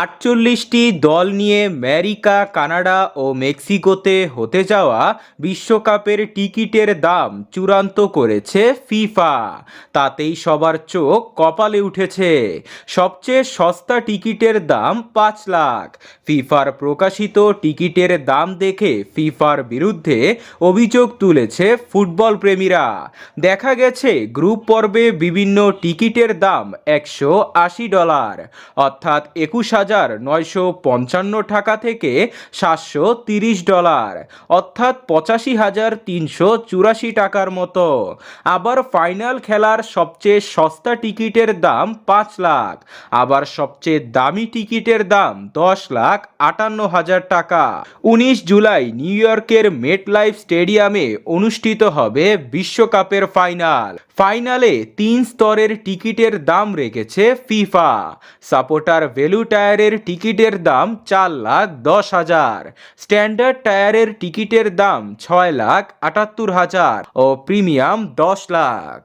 আটচল্লিশটি দল নিয়ে America, Canada ও মেক্সিকোতে হতে যাওয়া বিশ্বকাপের টিকিটের দাম চূড়ান্ত করেছে ফিফা। তাতেই সবার চোখ কপালে উঠেছে। সবচেয়ে সস্তা টিকিটের দাম পাঁচ লাখ। ফিফার প্রকাশিত টিকিটের দাম দেখে ফিফার বিরুদ্ধে অভিযোগ তুলেছে ফুটবল প্রেমীরা। দেখা গেছে, গ্রুপ পর্বে বিভিন্ন টিকিটের দাম একশো আশি ডলার, অর্থাৎ একুশ হাজার নয়শো পঞ্চান্ন টাকা থেকে সাতশো তিরিশ ডলার, অর্থাৎ পঁচাশি হাজার তিনশো চুরাশি টাকার মতো। আবার ফাইনাল খেলার সবচেয়ে সস্তা টিকিটের দাম পাঁচ লাখ, আবার সবচেয়ে দামি টিকিটের দাম দশ লাখ আটান্ন হাজার টাকা। উনিশ জুলাই নিউ ইয়র্কের মেট লাইফ স্টেডিয়ামে অনুষ্ঠিত হবে বিশ্বকাপের ফাইনাল। ফাইনালে তিন স্তরের টিকিটের দাম রেখেছে ফিফা। সাপোর্টার ভ্যালু টায়ারের টিকিটের দাম চার লাখ দশ হাজার। স্ট্যান্ডার্ড টায়ারের টিকিটের দাম ছয় লাখ আটাত্তর হাজার ও প্রিমিয়াম দশ লাখ।